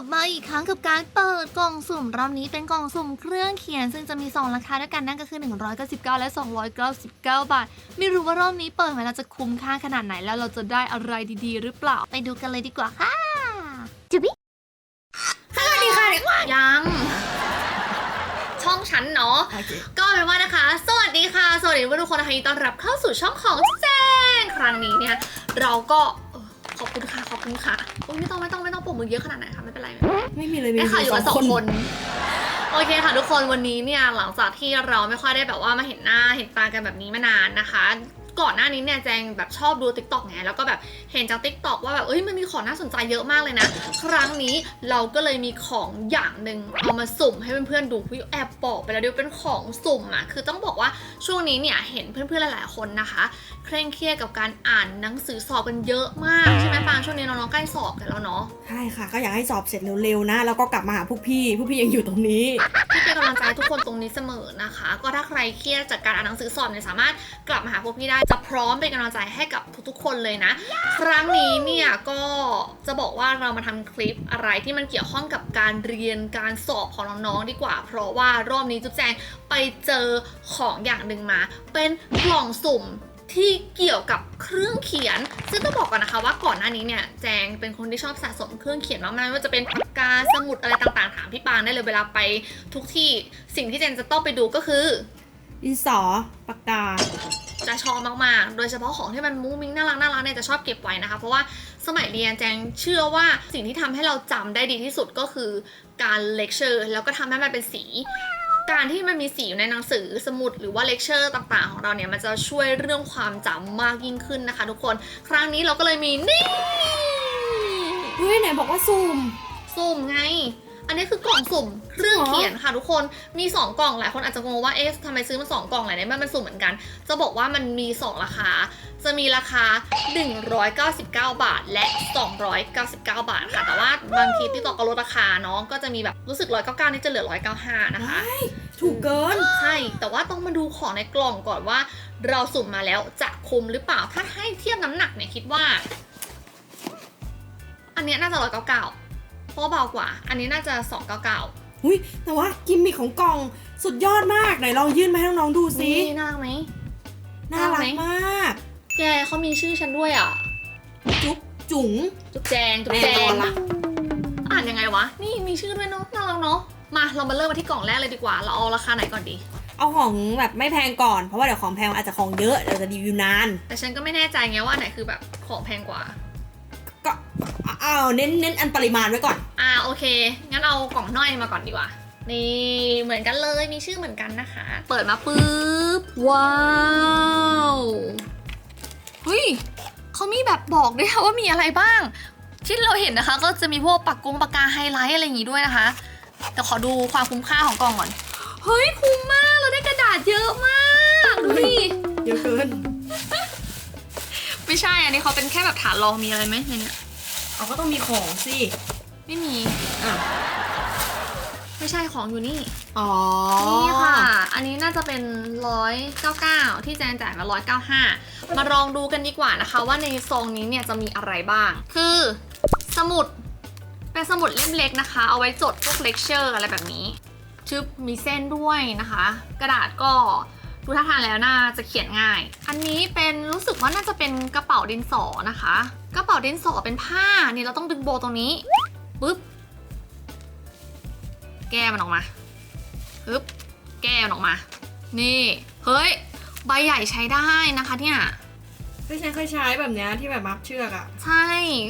บมาอีกครั้งกับการเปิดกล่องสุ่มรอบนี้เป็นกล่องสุ่มเครื่องเขียน ซึ่งจะมี 2 ราคาด้วยกันนั่นก็คือ 199 และ 299 บาท ไม่รู้ว่ารอบนี้เปิดมาแล้วจะคุ้มค่าขนาดไหนแล้วเราจะได้อะไรดีๆ หรือเปล่าไปดูกันเลยดีกว่าค่ะจุบิสวัสดีค่ะเด็กว่ายังช่องฉันเนาะก็เป็นว่านะคะ สวัสดีค่ะ สวัสดีทุกคนนะคะยินดีต้อนรับเข้าสู่ช่องของแจ้งครั้งนี้เนี่ยเราก็เอ่อขอบคุณค่ะ ขอบคุณค่ะ โอ้ยไม่ต้องไม่ต้องไม่ต้องปรบมือเยอะขนาดไหนค่ะไม่ เป็นไรไม่เป็นไรไม่มีเลยมีได้ข่าวอยู่กันสองคนนโอเคค่ะทุกคนวันนี้เนี่ยหลังจากที่เราไม่ค่อยได้แบบว่ามาเห็นหน้าเห็นตากันแบบนี้มานานนะคะ ก่อนหน้านี้เนี่ยแจงแบบชอบดู t ิ k t o k ไงแล้วก็แบบเห็นจาก t ิ k t o k ว่าแบบเอ้ยมันมีของน่าสนใจเยอะมากเลยนะ ครั้งนี้เราก็เลยมีของอย่างหนึ่งเอามาสุ่มให้เพื่อนๆดูพี่แอบบอกไปแล้วเดี๋ยวเป็นของสุ่มอะคือต้องบอกว่าช่วงนี้เนี่ยเห็นเพื่อนๆหลายๆคนนะคะ เคร่งเครียดกับการอ่านหนังสือสอบกันเยอะมากใช่ไหมปางช่วงนี้น้องๆใกล้สอบกันแล้วเนาะใช่ค่ะ ก็อยากให้สอบเสร็จเร็วๆนะแล้วก็กลับมาหาพวกพี่พวกพี่ยังอยู่ตรงนี้พี่เป็นกำลังใจให้ทุกคนตรงนี้เสมอนะคะ ก็ถ้าใครเครียดจากการอ่านหนังสือสอบเนี่ยสามารถกลับมาหาพวกพี่ได้จะพร้อมเป็นกำลังใจให้กับทุกๆคนเลยนะ ครั้งนี้เนี่ยก็จะบอกว่าเรามาทำคลิปอะไรที่มันเกี่ยวข้องกับการเรียนการสอบของน้องๆดีกว่า เพราะว่ารอบนี้จุ๊บแจงไปเจอของอย่างหนึ่งมา เป็นกล่องสุ่มที่เกี่ยวกับเครื่องเขียน ซึ่งต้องบอกก่อนนะคะว่าก่อนหน้านี้เนี่ยแจงเป็นคนที่ชอบสะสมเครื่องเขียนมากๆไม่ว่าจะเป็นปากกาสมุดอะไรต่างๆ ถามพี่ปางได้เลยเวลาไปทุกที่สิ่งที่แจงจะต้องไปดูก็คือดินสอปากกา จะชอบมากๆ โดยเฉพาะของที่มันมุ้งมิ้งน่ารักน่ารักเนี่ยจะชอบเก็บไว้นะคะ เพราะว่าสมัยเรียนแจงเชื่อว่าสิ่งที่ทำให้เราจำได้ดีที่สุดก็คือการเลคเชอร์แล้วก็ทำให้มันเป็นสี การที่มันมีสีอยู่ในหนังสือสมุดหรือว่าเลคเชอร์ต่างๆ ของเราเนี่ยมันจะช่วยเรื่องความจำมากยิ่งขึ้นนะคะ ทุกคน ครั้งนี้เราก็เลยมีนี่เฮ้ยไหนบอกว่าซูมสุ่มไง อันนี้คือกล่องสุ่มเครื่องเขียนค่ะทุกคน มี 2 กล่องหลายคนอาจจะงงว่าเอ๊ะทำไมซื้อมา2กล่องหลายเนี่ยมันมันสุ่มเหมือนกัน จะบอกว่ามันมี 2 ราคา จะมีราคา 199 บาท และ 299 บาทค่ะ แต่ว่าบางทีที่ต่อก็ลดราคาเนาะก็จะมีแบบรู้สึก 199 นี่จะเหลือ 195 นะคะ ถูกเกิน ใช่ แต่ว่าต้องมาดูของในกล่องก่อนว่า เราสุ่มมาแล้วจะคุ้มหรือเปล่า ถ้าให้เทียบน้ำหนักเนี่ยคิดว่า อันเนี้ยน่าจะ199 เพราะว่าเบากว่า อันนี้น่าจะ299อุ้ยแต่ว่ากิมมิคของกล่องสุดยอดมากไหนลองยื่นมาให้น้องๆดูสินี่น่ารักไหม น่ารักมาก แกเขามีชื่อฉันด้วยอะ จุ๊บจุ๋งจุ๊บแจงจุ๊บแจแน่นองนละอ่านยังไงวะ นี่มีชื่อด้วยเนาะน่ารักเนาะมาเรามาเริ่มมาที่กล่องแรกเลยดีกว่า เราเอาราคาไหนก่อนดี เอาของแบบไม่แพงก่อนเพราะว่าเดี๋ยวของแพงอาจจะของเยอะเดี๋ยวจะรีวิวนาน แต่ฉันก็ไม่แน่ใจไงว่าอันไหนคือแบบของแพงกว่าก็ เอาเน้นเน้นอันปริมาณไว้ก่อน อ่าโอเค งั้นเอากล่องน้อยมาก่อนดีกว่า นี่เหมือนกันเลยมีชื่อเหมือนกันนะคะ เปิดมาปุ๊บ ว้าวเฮ้ยเขามีแบบบอกด้วยค่ะว่ามีอะไรบ้าง ที่เราเห็นนะคะ ก็จะมีพวกปากกงปากกาไฮไลท์อะไรอย่างงี้ด้วยนะคะ แต่ขอดูความคุ้มค่าของกล่องก่อน เฮ้ยคุ้มมากเราได้กระดาษเยอะมากดูดิเยอะเกิน ไม่ใช่อันนี้เขาเป็นแค่แบบฐานรองมีอะไรไหมในเนี้ย เอาก็ต้องมีของสิ ไม่มี อะ ไม่ใช่ของอยู่นี่ อ๋อ นี่ค่ะ อันนี้น่าจะเป็น 199 ที่แจนจ่ายมา 195 มาลองดูกันดีกว่านะคะ ว่าในซองนี้เนี่ยจะมีอะไรบ้าง คือสมุด เป็นสมุดเล่มเล็กนะคะ เอาไว้จดพวกเลคเชอร์อะไรแบบนี้ชึบมีเส้นด้วยนะคะ กระดาษก็ ดูท่าทางแล้วน่าจะเขียนง่าย อันนี้เป็นรู้สึกว่าน่าจะเป็นกระเป๋าดินสอนะคะ กระเป๋าดินสอเป็นผ้านี่เราต้องดึงโบตรงนี้ปึ๊บแก้มันออกมาปึ๊บแก้มันออกมา นี่เฮ้ยใบใหญ่ใช้ได้นะคะเนี่ยไม่ใช่เคยใช้แบบเนี้ยที่แบบมัดเชือกอะใช่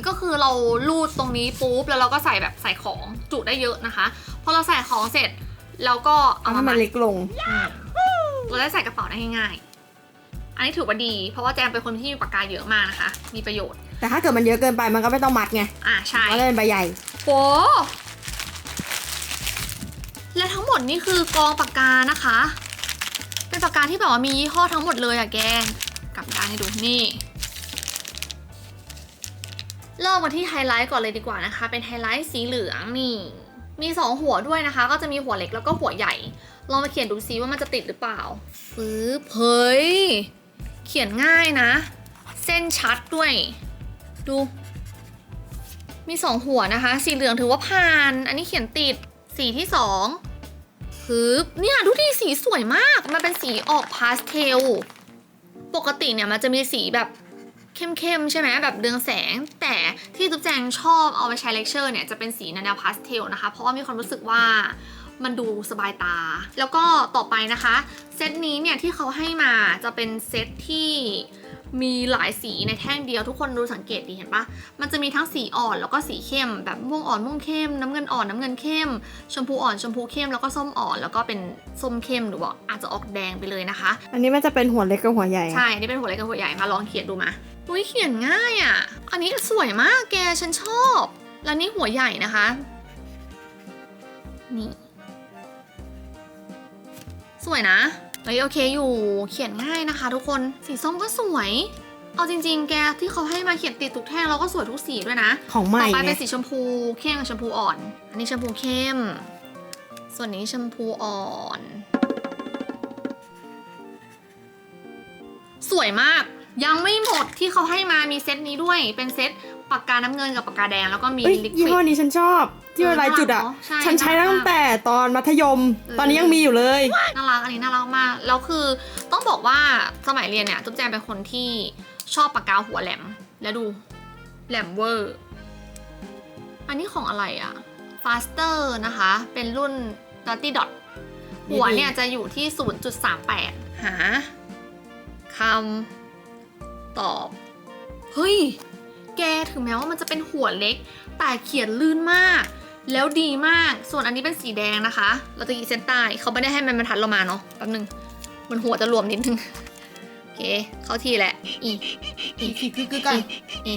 ก็คือเราลูดตรงนี้ปุ๊บแล้วเราก็ใส่แบบใส่ของจุได้เยอะนะคะ พอเราใส่ของเสร็จเราก็เอาเอาให้มามัมันดเล็กลง เราได้ใส่กระเป๋าได้ง่ายๆ อันนี้ถือว่าดี เพราะว่าแจมเป็นคนที่มีปากกาเยอะมากนะคะ มีประโยชน์ แต่ถ้าเกิดมันเยอะเกินไปมันก็ไม่ต้องมัดไง อ่าใช่มันก็เป็นใบใหญ่โหและทั้งหมดนี่คือกองปากกานะคะ เป็นปากกาที่แบบว่ามียี่ห้อทั้งหมดเลยอะแกงกลับด้านให้ดูนี่เริ่มมาที่ไฮไลท์ก่อนเลยดีกว่านะคะ เป็นไฮไลท์สีเหลืองนี่ มีสองหัวด้วยนะคะ ก็จะมีหัวเล็กแล้วก็หัวใหญ่ ลองมาเขียนดูซิว่ามันจะติดหรือเปล่าฟืบเฮ้ย เขียนง่ายนะ เส้นชัดด้วย ดู มีสองหัวนะคะ สีเหลืองถือว่าผ่าน อันนี้เขียนติด สีที่สองฮึบเนี่ยดูดิสีสวยมาก มันเป็นสีออกพาสเทล ปกติเนี่ยมันจะมีสีแบบเข้มๆใช่ไหมแบบเรืองแสง แต่ที่ตุ๊กแจงชอบเอาไปใช้เลคเชอร์เนี่ยจะเป็นสีแนวพาสเทลนะคะ เพราะว่ามีความรู้สึกว่า มันดูสบายตา แล้วก็ต่อไปนะคะ เซตนี้เนี่ยที่เขาให้มาจะเป็นเซตที่มีหลายสีในแท่งเดียวทุกคนดูสังเกตดีเห็นปะมันจะมีทั้งสีอ่อนแล้วก็สีเข้ม แบบม่วงอ่อนม่วงเข้ม น้ำเงินอ่อนน้ำเงินเข้ม ชมพูอ่อนชมพูเข้มแล้วก็ส้มอ่อนแล้วก็เป็นส้มเข้มหรือว่าอาจจะออกแดงไปเลยนะคะ อันนี้มันจะเป็นหัวเล็กกับหัวใหญ่ ใช่นี่เป็นหัวเล็กกับหัวใหญ่มาลองเขียนดูมาอุ้ยเขียนง่ายอะ อันนี้สวยมากแกฉันชอบ แล้วนี่หัวใหญ่นะคะ นี่ส วยนะ เฮ้ยโอเคอยู่เขียนง่ายนะคะ ทุกคนสีส้มก็สวย เอาจริง ๆ แกที่เขาให้มาเขียนติดทุกแท่งเราก็สวยทุกสีด้วยนะของใหม่ต่อไปไงเป็นสีชมพูเข้มกับชมพูอ่อน อันนี้ชมพูเข้ม ส่วนนี้ชมพูอ่อน สวยมากยังไม่หมดที่เขาให้มามีเซตนี้ด้วยเป็นเซต ปากกาน้ำเงินกับปากกาแดงแล้วก็มีเอ้ยลิคยี่วิห้อด นี้ฉันชอบที่ว่าลายจุดอะเออน่ารักเนอะใช่ฉันใช้ตั้งแต่ตอนมัธยม เออ ตอนนี้ยังมีอยู่เลย น่ารักอันนี้น่ารักมากแล้วคือต้องบอกว่าสมัยเรียนเนี่ยตุ๊กแจงเป็นคนที่ชอบปากกาหัวแหลม แล้วดูแหลมเวอร์ อันนี้ของอะไรอะ faster นะคะ เป็นรุ่น dirty dot หัวเนี่ยจะอยู่ที่ 0.38 หาคำตอบ เฮ้ย แกถึงแม้ว่ามันจะเป็นหัวเล็ก แต่เขียนลื่นมาก แล้วดีมาก ส่วนอันนี้เป็นสีแดงนะคะ เราจะขีดเส้นใต้เขาไม่ได้ให้มันบรรทัดเรามาเนาะแป๊บนึง มันหัวจะรวมนิดนึงโอเค เข้าที่แหละ อีอีกคือคือกันอี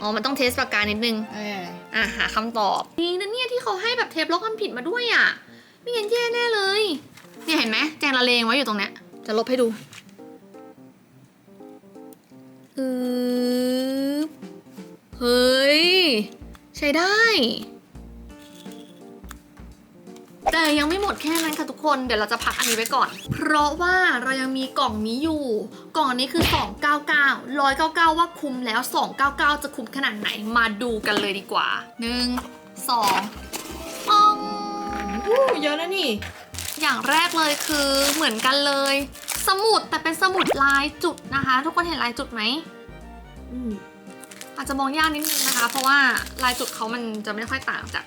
อ๋อ มันต้องเทสปากกานิดนึงเอออะหาคำตอบดีนะเนี่ยที่เขาให้แบบเทปลบคำผิดมาด้วยอะ ไม่งั้นแย่แน่เลยเนี่ยเห็นไหมแจงละเลงไว้อยู่ตรงเนี้ยจะลบให้ดูอือ เฮ้ย ใช้ได้ แต่ยังไม่หมดแค่นั้นค่ะทุกคน เดี๋ยวเราจะพักอันนี้ไว้ก่อน เพราะว่าเรายังมีกล่องนี้อยู่ กล่องนี้คือ 299 199 ว่าคุ้มแล้ว 299 จะคุ้มขนาดไหน มาดูกันเลยดีกว่า 1 2ปองอู้เยอะนะนี่ อย่างแรกเลยคือเหมือนกันเลย สมุดแต่เป็นสมุดลายจุดนะคะ ทุกคนเห็นลายจุดไหมอืม อาจจะมองยากนิดนึงนะคะ เพราะว่าลายจุดเขามันจะไม่ค่อยต่างจาก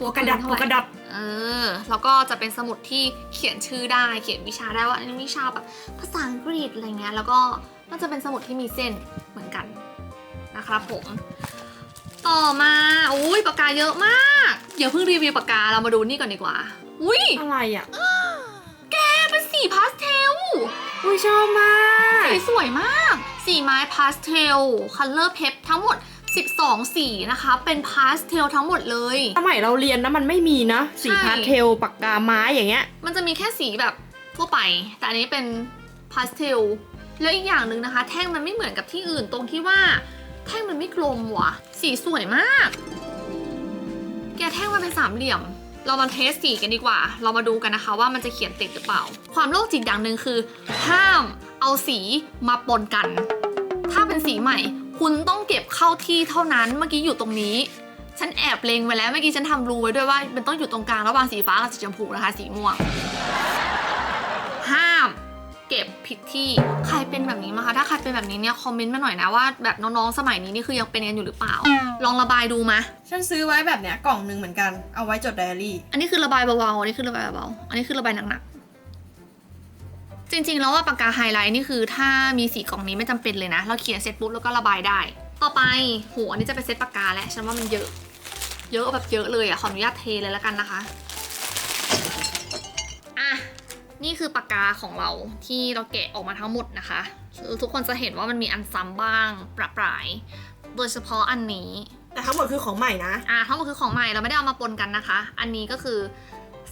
ตัวกระดับเท่าตัวไหกร่ระดับเออแล้วก็จะเป็นสมุดที่เขียนชื่อได้เขียนวิชาได้ว่าอันนี้วิชาแบบภาษาอังกฤษอะไรเงี้ยแล้วก็น่าจะเป็นสมุดที่มีเส้นเหมือนกันนะครับผมต่อมาอุ้ยปากกาเยอะมากอย่าเพิ่งรีวิวปากกาเรามาดูนี่ก่อนดีกว่า อุ้ยอะไรอะแกเป็นสีพาสเทลอุ้ยชอบมากสีสวยมาก สีไม้พาสเทลคัลเลอร์เพปทั้งหมด 12 สีนะคะ เป็นพาสเทลทั้งหมดเลย สมัยเราเรียนนะมันไม่มีนะ สีใช่พาสเทลปากกาไม้อย่างเงี้ย มันจะมีแค่สีแบบทั่วไป แต่อันนี้เป็นพาสเทลแล้วอีกอย่างหนึ่งนะคะ แท่งมันไม่เหมือนกับที่อื่นตรงที่ว่า แท่งมันไม่กลมว่ะ สีสวยมาก แกแท่งมันเป็นสามเหลี่ยม เรามาเทสสีกันดีกว่า เรามาดูกันนะคะว่ามันจะเขียนติดหรือเปล่า ความโรคจิตอย่างหนึ่งคือ ห้ามเอาสีมาปนกัน ถ้าเป็นสีใหม่ คุณต้องเก็บเข้าที่เท่านั้นเมื่อกี้อยู่ตรงนี้ ฉันแอบเล็งไว้แล้วเมื่อกี้ฉันทำรูไว้ด้วยว่า มันต้องอยู่ตรงกลางระหว่างสีฟ้ากับสีชมพูนะคะ สีม่วง ห้ามเก็บผิดที่ใครเป็นแบบนี้มาคะถ้าใครเป็นแบบนี้เนี่ยคอมเมนต์มาหน่อยนะว่าแบบน้องๆสมัยนี้นี่คือยังเป็นกันอยู่หรือเปล่า ลองระบายดูมาฉันซื้อไว้แบบเนี้ยกล่องหนึ่งเหมือนกันเอาไว้จดไดอารี่ อันนี้คือระบายเบาๆอันนี้คือระบายเบาๆอันนี้คือระบายหนักๆ จริงๆ แล้วว่าปากกาไฮไลท์นี่คือถ้ามีสีกล่องนี้ไม่จำเป็นเลยนะ เราเขียนเสร็จปุ๊บแล้วก็ระบายได้ ต่อไปโหอันนี้จะเป็นเซตปากกาแล้วฉันว่ามันเยอะ เยอะแบบเยอะเลยอะขออนุญาตเทเลยแล้วกันนะคะอะนี่คือปากกาของเราที่เราแกะออกมาทั้งหมดนะคะ ทุกคนจะเห็นว่ามันมีอันซ้ำบ้างประปราย โดยเฉพาะอันนี้ แต่ทั้งหมดคือของใหม่นะ อ่าทั้งหมดคือของใหม่เราไม่ได้เอามาปนกันนะคะ อันนี้ก็คือ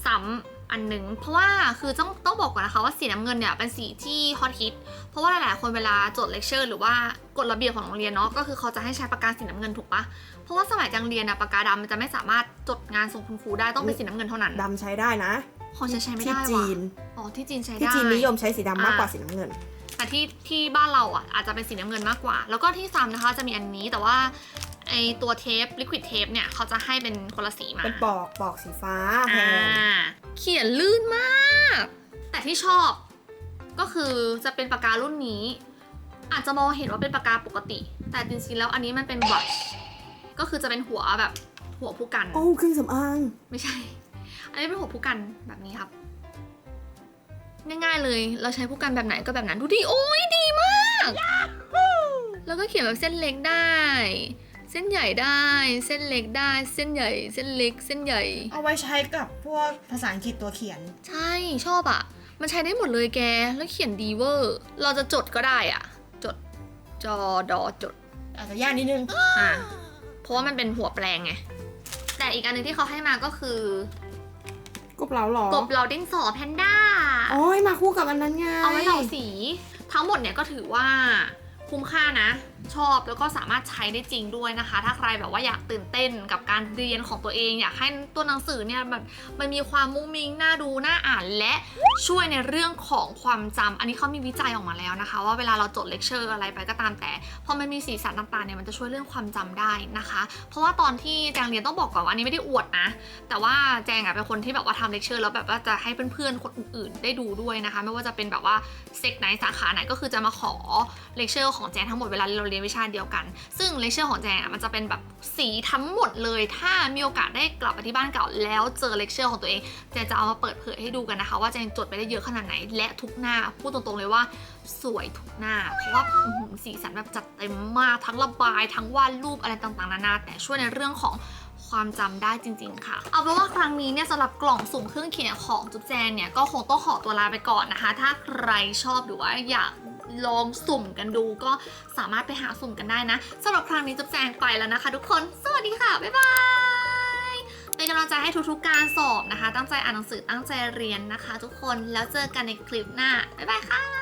ซ้ำ อันหนึ่งเพราะว่าคือต้องต้องบอกก่อนนะคะว่าสีน้ำเงินเนี่ยเป็นสีที่ฮอตฮิตเพราะว่าหลายๆคนเวลาจดเลคเชอร์หรือว่ากฎระเบียบของโรงเรียนเนาะก็คือเขาจะให้ใช้ปากกาสีน้ำเงินถูกปะเพราะว่าสมัยจังเรียนอะปากกาดำมันจะไม่สามารถจดงานส่งคุณครูได้ต้องเป็นสีน้ำเงินเท่านั้นดำใช้ได้นะของฉันใช้ไม่ที่ได้จีว่ะนอ๋อที่จีนใช้ที่ได้จีนนิยมใช้สีดำมากกว่าอ่าสีน้ำเงินแต่ที่ที่บ้านเราอะอาจจะเป็นสีน้ำเงินมากกว่า แล้วก็ที่ซ้ำนะคะจะมีอันนี้แต่ว่า ไอไอตัวเทปลิควิดเทปเนี่ยเขาจะให้เป็นคนละสีมาเป็นปอกปอกสีฟ้าแทอ่านเขียนลื่นมาก แต่ที่ชอบก็คือจะเป็นปากการุ่นนี้ อาจจะมองเห็นว่าเป็นปากกาปกติ แต่จริงๆแล้วอันนี้มันเป็นวัชก็คือจะเป็นหัวแบบหัวผู้กันโอ้เครื่องสำอางไม่ใช่ อันนี้เป็นหัวผู้กันแบบนี้ครับง่ายๆเลย เราใช้ผู้กันแบบไหนก็แบบนั้น ดูดิ โอ้ยดีมาก แล้วก็เขียนแบบเส้นเล็กได้ เส้นใหญ่ได้ เส้นเล็กได้ เส้นใหญ่ เส้นเล็ก เส้นใหญ่ เอาไว้ใช้กับพวกภาษาอังกฤษตัวเขียน ใช่ชอบอะ่ะมันใช้ได้หมดเลยแก แล้วเขียนดีเวอร์ เราจะจดก็ได้อะ่ะจด จอดอจด อาจจะยากนิดนึง อะ เพราะว่ามันเป็นหัวแปลงไง แต่อีกอันหนึงที่เขาให้มาก็คือกบเหลาหรอกบเหลาดินสอแพนด้า โอ้ยมาคู่กับอันนั้นไงเอาไว้เหลาสี ทั้งหมดเนี่ยก็ถือว่า คุ้มค่านะ ชอบแล้วก็สามารถใช้ได้จริงด้วยนะคะ ถ้าใครแบบว่าอยากตื่นเต้นกับการเรียนของตัวเอง อยากให้ตัวหนังสือเนี่ยมันมันมีความมุ้งมิ้งน่าดูน่าอ่านและช่วยในเรื่องของความจำอันนี้เขามีวิจัยออกมาแล้วนะคะ ว่าเวลาเราจดเลคเชอร์อะไรไปก็ตามแต่พอมันมีสีสันต่างๆเนี่ยมันจะช่วยเรื่องความจำได้นะคะ เพราะว่าตอนที่แจงเรียนต้องบอกก่อนว่าอันนี้ไม่ได้อวดนะ แต่ว่าแจงอะเป็นคนที่แบบว่าทำเลคเชอร์แล้วแบบว่าจะให้เพื่อนๆคนอื่นๆ ได้ดูด้วยนะคะ ไม่ว่าจะเป็นแบบว่าเซกไหนสาขาไหนก็คือจะมาขอเลคเชอร์ของของแจงทั้งหมดเวลาเราเรียนวิชาเดียวกัน ซึ่งเลคเชอร์ของแจงอะมันจะเป็นแบบสีทั้งหมดเลย ถ้ามีโอกาสได้กลับไปที่บ้านเก่า แล้วเจอเลคเชอร์ของตัวเองแจงจะเอามาเปิดเผยให้ดูกันนะคะ ว่าแจงจดไปได้เยอะขนาดไหน และทุกหน้าพูดตรงๆเลยว่าสวยทุกหน้า เพราะว่าสีสันแบบจัดเต็มมากทั้งระบาย ทั้งวาดรูปอะไรต่างๆนานาแต่ช่วยในเรื่องของความจำได้จริง ๆ ค่ะ เอาเป็นว่าครั้งนี้เนี่ยสำหรับกล่องสุ่มเครื่องเขียนของจุ๊บแจงเนี่ยก็คงต้องขอตัวลาไปก่อนนะคะ ถ้าใครชอบหรือว่าอยาก ลองสุ่มกันดูก็สามารถไปหาสุ่มกันได้นะสำหรับครั้งนี้จะแจงไปแล้วนะคะ ทุกคน สวัสดีค่ะ บ๊ายบายเป็นกำลังใจให้ทุกๆการสอบนะคะ ตั้งใจอ่านหนังสือตั้งใจเรียนนะคะ ทุกคนแล้วเจอกันในคลิปหน้าบ๊ายบายค่ะ